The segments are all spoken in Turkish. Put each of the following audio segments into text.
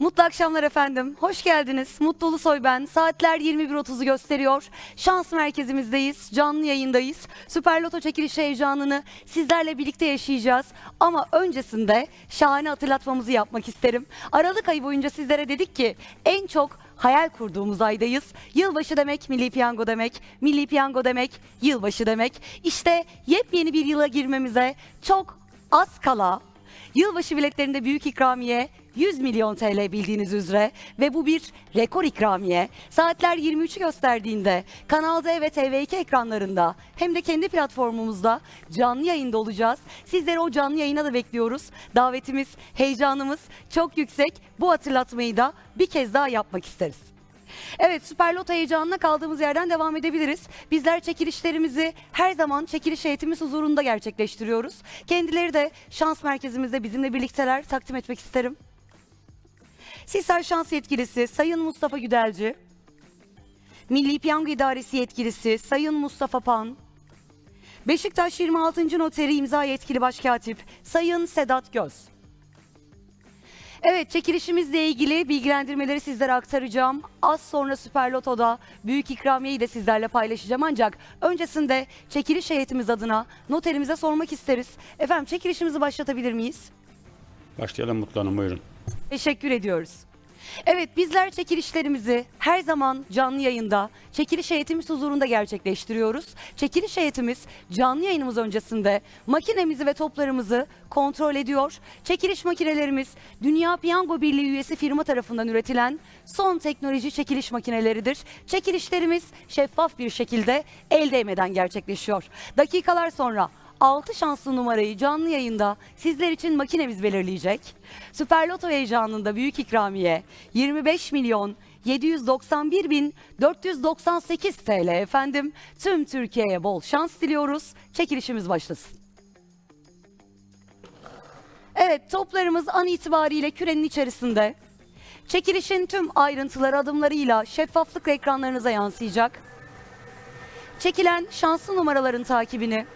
Mutlu akşamlar efendim. Hoş geldiniz. Mutlu Ulusoy ben. Saatler 21.30'u gösteriyor. Şans merkezimizdeyiz. Canlı yayındayız. Süper Loto çekilişi heyecanını sizlerle birlikte yaşayacağız. Ama öncesinde şahane hatırlatmamızı yapmak isterim. Aralık ayı boyunca sizlere dedik ki en çok hayal kurduğumuz aydayız. Yılbaşı demek milli piyango demek, milli piyango demek yılbaşı demek. İşte yepyeni bir yıla girmemize çok az kala Yılbaşı biletlerinde büyük ikramiye 100 milyon TL bildiğiniz üzere ve bu bir rekor ikramiye. Saatler 23'ü gösterdiğinde Kanal D ve TV2 ekranlarında hem de kendi platformumuzda canlı yayında olacağız. Sizleri o canlı yayına da bekliyoruz. Davetimiz, heyecanımız çok yüksek. Bu hatırlatmayı da bir kez daha yapmak isteriz. Evet Süper Loto heyecanına kaldığımız yerden devam edebiliriz. Bizler çekilişlerimizi her zaman çekiliş heyetimiz huzurunda gerçekleştiriyoruz. Kendileri de şans merkezimizde bizimle birlikteler takdim etmek isterim. Sisal Şans Yetkilisi Sayın Mustafa Güdelci, Milli Piyango İdaresi Yetkilisi Sayın Mustafa Pan, Beşiktaş 26. Noteri İmza Yetkili Başkatip Sayın Sedat Göz. Evet çekilişimizle ilgili bilgilendirmeleri sizlere aktaracağım. Az sonra Süper Loto'da büyük ikramiyeyi de sizlerle paylaşacağım. Ancak öncesinde çekiliş heyetimiz adına noterimize sormak isteriz. Efendim çekilişimizi başlatabilir miyiz? Başlayalım Mutlu Hanım buyurun. Teşekkür ediyoruz. Evet bizler çekilişlerimizi her zaman canlı yayında çekiliş heyetimiz huzurunda gerçekleştiriyoruz. Çekiliş heyetimiz canlı yayınımız öncesinde makinemizi ve toplarımızı kontrol ediyor. Çekiliş makinelerimiz Dünya Piyango Birliği üyesi firma tarafından üretilen son teknoloji çekiliş makineleridir. Çekilişlerimiz şeffaf bir şekilde el değmeden gerçekleşiyor. Dakikalar sonra 6 şanslı numarayı canlı yayında sizler için makinemiz belirleyecek. Süper Loto heyecanında büyük ikramiye 25 milyon 791 bin 498 TL efendim. Tüm Türkiye'ye bol şans diliyoruz. Çekilişimiz başlasın. Evet toplarımız an itibariyle kürenin içerisinde. Çekilişin tüm ayrıntıları adımlarıyla şeffaflıkla ekranlarınıza yansıyacak. Çekilen şanslı numaraların takibini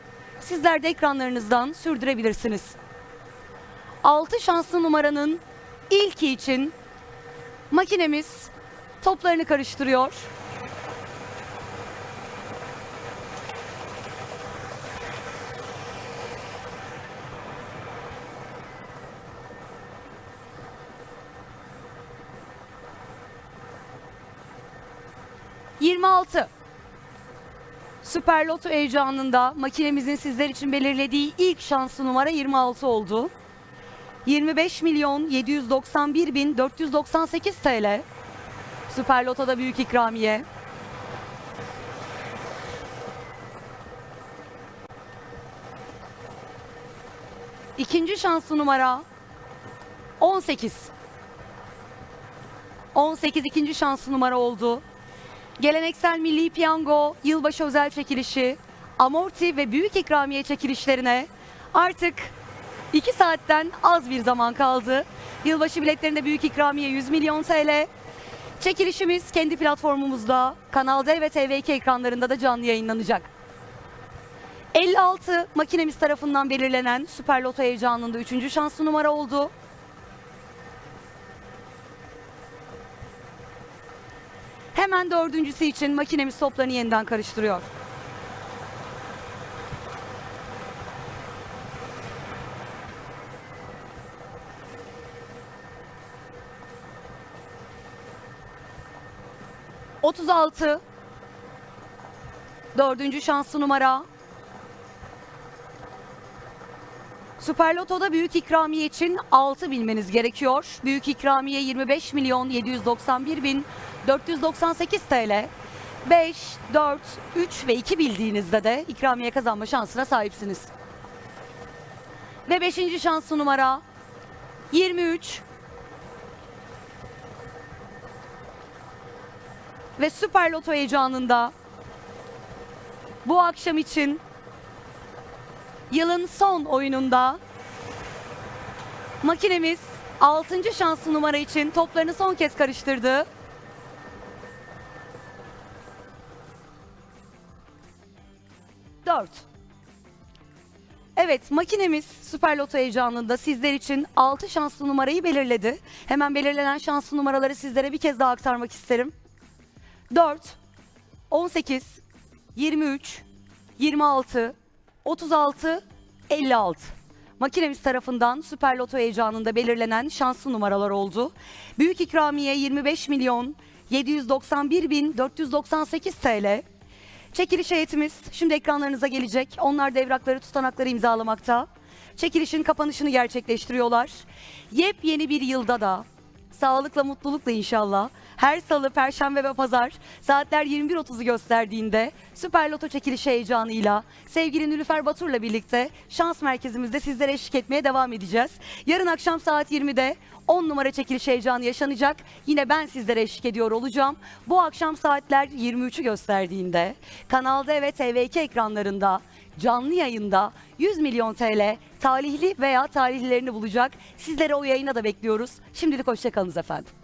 sizler de ekranlarınızdan sürdürebilirsiniz. 6 şanslı numaranın ilki için makinemiz toplarını karıştırıyor. Yirmi altı. Süper Loto heyecanında makinemizin sizler için belirlediği ilk şanslı numara 26 oldu. 25 milyon 791 bin 498 TL. Süper Loto'da büyük ikramiye. İkinci şanslı numara 18. 18 ikinci şanslı numara oldu. Geleneksel Milli Piyango, yılbaşı özel çekilişi, amorti ve büyük ikramiye çekilişlerine artık 2 saatten az bir zaman kaldı. Yılbaşı biletlerinde büyük ikramiye 100 milyon TL. Çekilişimiz kendi platformumuzda, Kanal D ve TV2 ekranlarında da canlı yayınlanacak. 56 makinemiz tarafından belirlenen Süper Loto heyecanında 3. şanslı numara oldu. Hemen dördüncüsü için makinemiz toplarını yeniden karıştırıyor. Otuz altı. Dördüncü şanslı numara. Süper Loto'da büyük ikramiye için 6 bilmeniz gerekiyor. Büyük ikramiye 25 milyon 791 bin 498 TL. 5, 4, 3 ve 2 bildiğinizde de ikramiye kazanma şansına sahipsiniz. Ve 5. şanslı numara 23 ve Süper Loto heyecanında bu akşam için yılın son oyununda makinemiz 6. şanslı numara için toplarını son kez karıştırdı. Dört. Evet makinemiz Süper Loto heyecanında sizler için 6 şanslı numarayı belirledi. Hemen belirlenen şanslı numaraları sizlere bir kez daha aktarmak isterim. 4, 18, 23, 26, 36, 56. Makinemiz tarafından Süper Loto heyecanında belirlenen şanslı numaralar oldu. Büyük ikramiye 25 milyon 791 bin 498 TL. Çekiliş heyetimiz şimdi ekranlarınıza gelecek. Onlar da evrakları tutanakları imzalamakta. Çekilişin kapanışını gerçekleştiriyorlar. Yepyeni bir yılda da sağlıkla mutlulukla inşallah her salı, perşembe ve pazar saatler 21.30'u gösterdiğinde Süper Loto çekilişi heyecanıyla sevgili Nülüfer Batur'la birlikte şans merkezimizde sizlere eşlik etmeye devam edeceğiz. Yarın akşam saat 20'de 10 numara çekiliş heyecanı yaşanacak. Yine ben sizlere eşlik ediyor olacağım. Bu akşam saatler 23'ü gösterdiğinde kanalda ve TV2 ekranlarında canlı yayında 100 milyon TL talihli veya talihlilerini bulacak. Sizlere o yayına da bekliyoruz. Şimdilik hoşçakalınız efendim.